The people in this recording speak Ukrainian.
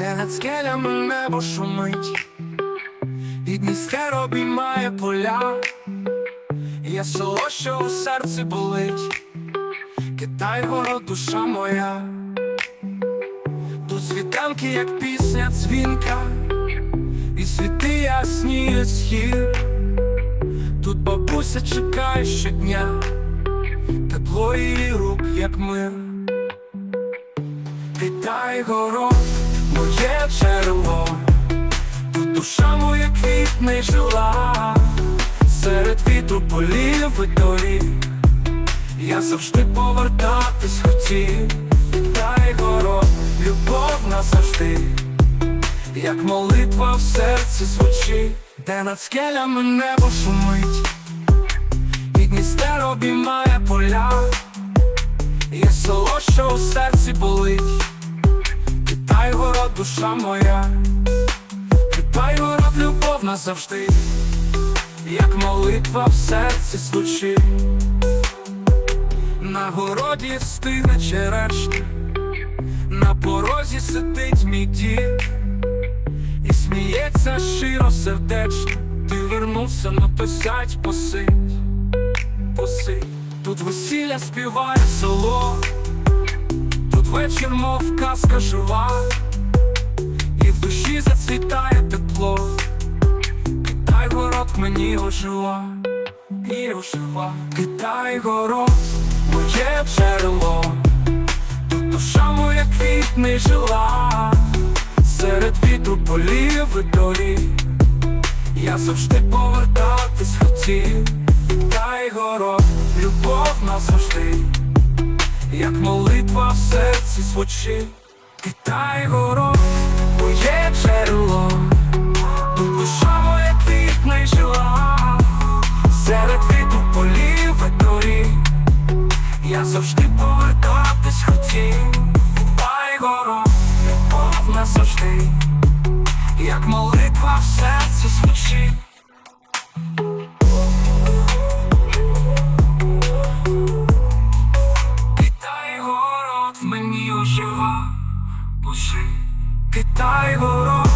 над скелями небо шумить, і Дністер обіймає поля, є село, що у серці болить, Китай город, душа моя, тут світанки, як пісня дзвінка, і світи ясніє схід, тут бабуся чекає щодня, тепло її рук, як мир. Китай город, моє джерело, тут душа моя квітне й жила, серед вітру полів і доріг, я завжди повертатись хотів, Китай город, любов назавжди, як молитва в серці звучить, де над скелями небо шумить, душа моя, Китай город, любов назавжди, як молитва в серці звучить. На городі стигне черешня, на порозі сидить мій дід, і сміється щиро сердечно, ти вернувся, ну то сядь посидь. Посидь. Тут весілля співає село, тут вечір, мов казка жива, ожила, і ожила, Китай город, моє джерело, тут душа моя квітне жила, серед вітру полів і доріг, я завжди повертатись хотів. Китай город, любов назавжди, як молитва в серці звучить, Китай город, моє джерело, По полі дорі я завжди повертатись хотів, Байгору, любов завжди, як молитва в серці звучить. Китай город в мені ожива, пуши, Китай город.